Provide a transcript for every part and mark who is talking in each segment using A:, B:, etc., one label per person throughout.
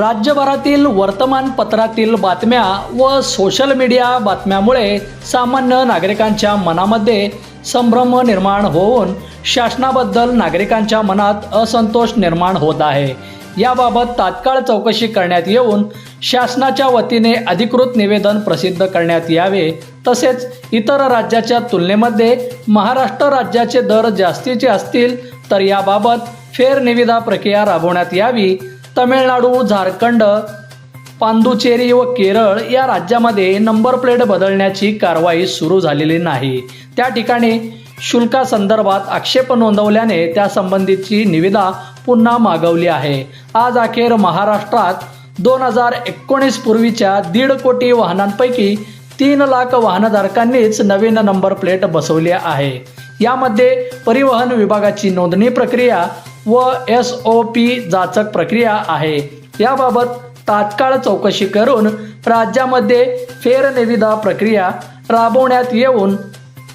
A: राज्यभरातील वर्तमानपत्रातील बातम्या व सोशल मीडिया बातम्यामुळे सामान्य नागरिकांच्या मनामध्ये संभ्रम निर्माण होऊन शासनाबद्दल नागरिकांच्या मनात असंतोष निर्माण होत आहे. याबाबत तात्काळ चौकशी करण्यात येऊन शासनाच्या वतीने अधिकृत निवेदन प्रसिद्ध करण्यात यावे. तसेच इतर राज्याच्या तुलनेमध्ये महाराष्ट्र राज्याचे दर जास्तीचे असतील तर याबाबत फेरनिविदा प्रक्रिया राबवण्यात यावी. तमिळनाडू झारखंड पांदुचेरी व केरळ या राज्यामध्ये नंबर प्लेट बदलण्याची कारवाई सुरू झालेली नाही. त्या ठिकाणी शुल्कासंदर्भात आक्षेप नोंदवल्याने त्यासंबंधीची निविदा पुन्हा मागवली आहे. आज अखेर महाराष्ट्रात दोन हजार एकोणीस पूर्वीच्या दीड कोटी वाहनांपैकी तीन लाख वाहनधारकांनीच नवीन नंबर प्लेट बसवली आहे. यामध्ये परिवहन विभागाची नोंदणी प्रक्रिया व एस ओ पी जाचक प्रक्रिया आहे. याबाबत तात्काळ चौकशी करून राज्यामध्ये फेरनिविदा प्रक्रिया राबवण्यात येऊन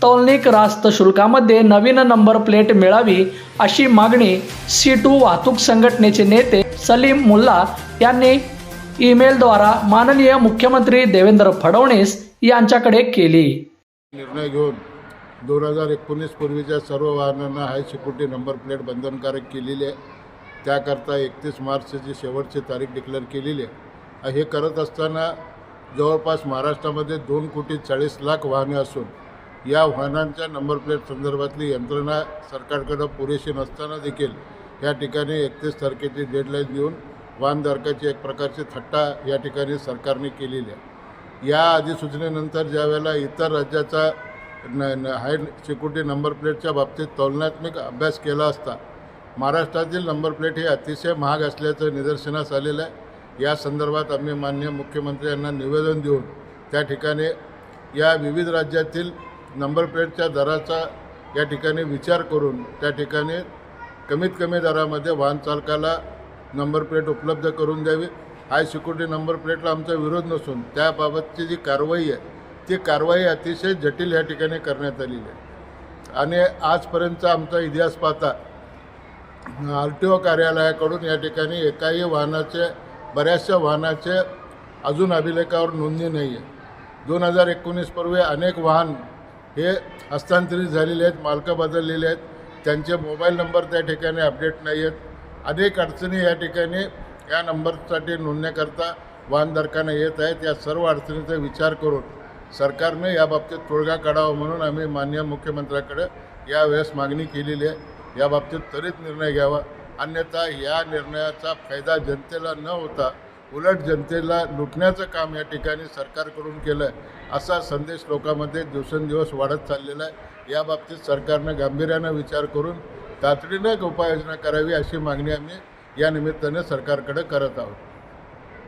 A: तौलनिक रास्त शुल्कामध्ये नवीन नंबर प्लेट मिळावी अशी मागणी सी टू वाहतूक संघटनेचे नेते सलीम मुल्ला यांनी ईमेलद्वारा माननीय मुख्यमंत्री देवेंद्र फडणवीस यांच्याकडे केली.
B: निर्णय घेऊन दोन हजार एकोणीस पूर्वीच्या सर्व वाहनांना हाय सिक्युरिटी नंबर प्लेट बंधनकारक केलेली आहे. त्याकरता एकतीस मार्चची शेवटची तारीख डिक्लेअर केलेली आहे. हे करत असताना जवळपास महाराष्ट्रामध्ये दोन कोटी चाळीस लाख वाहने असून या वाहनांच्या नंबर प्लेट संदर्भातली यंत्रणा सरकारकडं पुरेशी नसताना देखील या ठिकाणी एकतीस तारखेची डेडलाईन देऊन वाहनधारकाची एक प्रकारची थट्टा या ठिकाणी सरकारने केलेली आहे. या अधिसूचनेनंतर ज्या वेळेला इतर राज्याचा न न हाय सिक्युरिटी नंबर प्लेटच्या बाबतीत तुलनात्मक अभ्यास केला असता महाराष्ट्रातील नंबर प्लेट हे अतिशय महाग असल्याचं निदर्शनास आलेलं आहे. या संदर्भात आम्ही माननीय मुख्यमंत्री यांना निवेदन देऊन त्या ठिकाणी या विविध राज्यातील नंबर प्लेटच्या दराचा या ठिकाणी विचार करून त्या ठिकाणी कमीत कमी दरामध्ये वाहन चालकाला नंबर प्लेट उपलब्ध करून द्यावी. हाय सिक्युरिटी नंबर प्लेटला आमचा विरोध नसून त्याबाबतची जी कारवाई आहे ती कारवाई अतिशय जटिल या ठिकाणी करण्यात आलेली आहे. आणि आजपर्यंतचा आमचा इतिहास पाहता आर टी ओ कार्यालयाकडून या ठिकाणी एकाही वाहनाचे बऱ्याचशा वाहनाचे अजून अभिलेखावर नोंदणी नाही आहे दोन हजार एकोणीसपूर्वी अनेक वाहन हे हस्तांतरित झालेले आहेत मालकं बदललेले आहेत. त्यांचे मोबाईल नंबर त्या ठिकाणी अपडेट नाही आहेत. अनेक अडचणी या ठिकाणी या नंबरसाठी नोंदण्याकरता वाहनधारकांना येत आहेत. या सर्व अडचणीचा विचार करून सरकारने याबाबतीत तोडगा काढावा म्हणून आम्ही माननीय मुख्यमंत्र्याकडे यावेळेस मागणी केलेली आहे. याबाबतीत त्वरित निर्णय घ्यावा. अन्यथा या निर्णयाचा फायदा जनतेला न होता उलट जनतेला लुटण्याचं काम या ठिकाणी सरकारकडून केलं आहे असा संदेश लोकांमध्ये दिवसेंदिवस वाढत चाललेला आहे. याबाबतीत सरकारनं गांभीर्यानं विचार करून तातडीनं एक उपाययोजना करावी अशी मागणी आम्ही या निमित्ताने सरकारकडे करत आहोत.